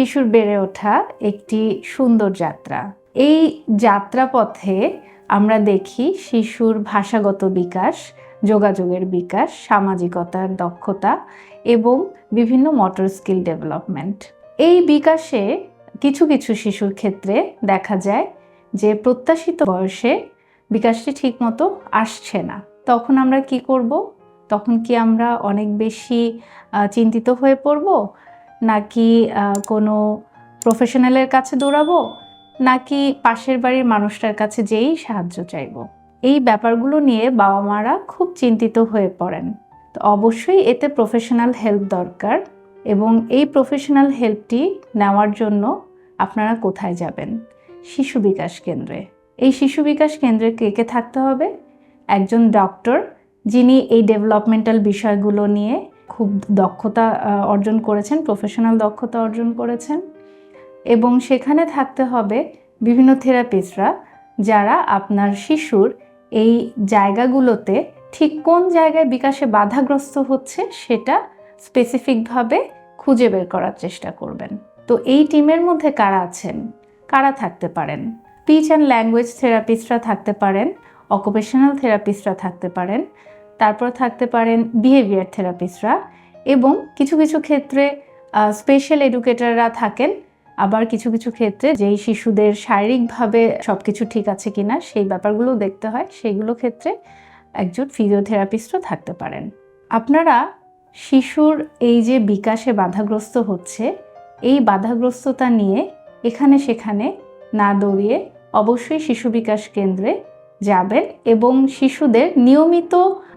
শিশুর বেড়ে ওঠা একটি সুন্দর যাত্রা। এই যাত্রাপথে আমরা দেখি শিশুর ভাষাগত বিকাশ, যোগাযোগের বিকাশ, সামাজিকতার দক্ষতা এবং বিভিন্ন মোটর স্কিল ডেভেলপমেন্ট এই বিকাশে কিছু কিছু শিশুর ক্ষেত্রে দেখা যায় যে প্রত্যাশিত বয়সে বিকাশটি ঠিকমতো আসছে না। তখন আমরা কি করব? তখন কি আমরা অনেক বেশি চিন্তিত হয়ে পড়ব? নাকি কোনো প্রফেশনালের কাছে দৌড়াবো, নাকি পাশের বাড়ির মানুষটার কাছে যেই সাহায্য চাইব? এই ব্যাপারগুলো নিয়ে বাবা মারা খুব চিন্তিত হয়ে পড়েন। তো অবশ্যই এতে প্রফেশনাল হেল্প দরকার এবং এই প্রফেশনাল হেল্পটি নেওয়ার জন্য আপনারা কোথায় যাবেন? শিশু বিকাশ কেন্দ্রে। এই শিশু বিকাশ কেন্দ্রে কে কে থাকতে হবে? একজন ডক্টর যিনি এই ডেভেলপমেন্টাল বিষয়গুলো নিয়ে খুব দক্ষতা অর্জন করেছেন প্রফেশনাল দক্ষতা অর্জন করেছেন। এবং সেখানে থাকতে হবে বিভিন্ন থেরাপিস্টরা যারা আপনার শিশুর এই জায়গাগুলোতে ঠিক কোন জায়গায় বিকাশে বাধাগ্রস্ত হচ্ছে সেটা স্পেসিফিকভাবে খুঁজে বের করার চেষ্টা করবেন। তো এই টিমের মধ্যে কারা আছেন? কারা থাকতে পারেন? স্পিচ অ্যান্ড ল্যাঙ্গুয়েজ থেরাপিস্টরা থাকতে পারেন অকুপেশনাল থেরাপিস্টরা থাকতে পারেন তারপর থাকতে পারেন বিহেভিয়ার থেরাপিস্টরা এবং কিছু কিছু ক্ষেত্রে স্পেশাল এডুকেটররা থাকেন। আবার কিছু কিছু ক্ষেত্রে যেই শিশুদের শারীরিকভাবে সব কিছু ঠিক আছে কিনা সেই ব্যাপারগুলো দেখতে হয়। সেইগুলো ক্ষেত্রে একজন ফিজিওথেরাপিস্টও থাকতে পারেন। আপনারা শিশুর এই যে বিকাশে বাধাগ্রস্ত হচ্ছে, এই বাধাগ্রস্ততা নিয়ে এখানে সেখানে না দৌড়িয়ে অবশ্যই শিশু বিকাশ কেন্দ্রে যাবেন এবং শিশুদের নিয়মিত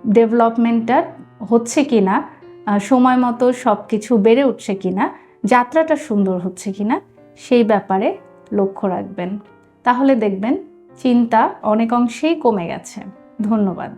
ডেভেলপমেন্টটা হচ্ছে কি না সময় মতো সব কিছু বেড়ে উঠছে কি না যাত্রাটা সুন্দর হচ্ছে কি না সেই ব্যাপারে লক্ষ্য রাখবেন। তাহলে দেখবেন, চিন্তা অনেক অংশেই কমে গেছে। ধন্যবাদ।